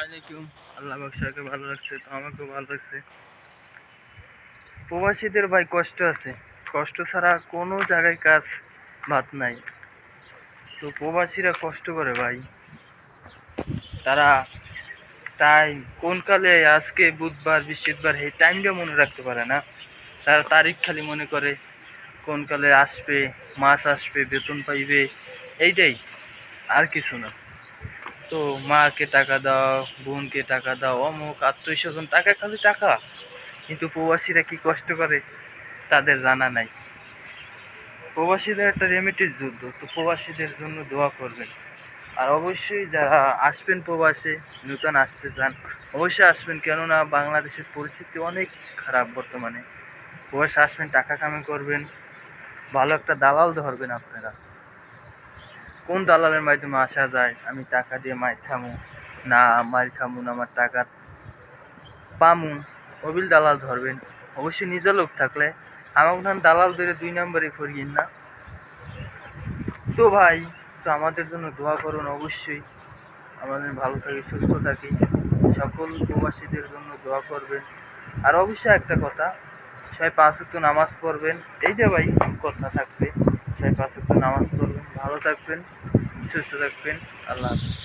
আলাইকুম। আল্লাহ বাকশাকে ভালো লাগছে তো আমাকেও ভালো লাগছে প্রবাসীদের ভাই, কষ্ট আছে। কষ্ট ছাড়া কোনো জায়গায় কাজ ভাত নাই। তো প্রবাসীরা কষ্ট করে ভাই। তারা টাইম কোন কালে, আজকে, বুধবার, বৃহস্পতিবার, এই টাইমটা মনে রাখতে পারে না। তারা তারিখ খালি মনে করে কোন কালে আসবে, মাস আসবে, বেতন পাইবে, এইটাই। আর কিছু না। তো মাকে টাকা দাও, বোনকে টাকা দাও, অমুক আত্মীয় স্বজন টাকা খালি টাকা। কিন্তু প্রবাসীরা কি কষ্ট করে? তাদের জানা নাই। প্রবাসীদের একটা রেমিটির যুদ্ধ, তো প্রবাসীদের জন্য দোয়া করবেন। আর অবশ্যই যারা আসবেন প্রবাসে, নূতন আসতে চান, অবশ্যই আসবেন। কেননা বাংলাদেশের পরিস্থিতি অনেক খারাপ বর্তমানে। প্রবাসে আসবেন, টাকা কামাই করবেন, ভালো একটা দালাল ধরবেন আপনারা। কোন দালালের মাধ্যমে আসা যায়, আমি টাকা দিয়ে মাইর খামু? না মার খামু না, আমার টাকা পামু অবিল দালাল ধরবেন। অবশ্যই নিজের লোক থাকলে। আমার উঠান দালাল ধরে দুই নম্বরে ফরিয়েন না। তো ভাই, তো আমাদের জন্য দোয়া করুন অবশ্যই। আমাদের ভালো থাকি, সুস্থ থাকি। সকল প্রবাসীদের জন্য দোয়া করবেন। আর অবশ্যই একটা কথা, সবাই পাঁচ নামাজ পড়বেন। এই যে ভাই, কথা থাকবে। সবাই পাঁচ নামাজ পড়বেন। ভালো থাকবেন সুস্থ থাকবেন। আল্লাহ হাফিজ।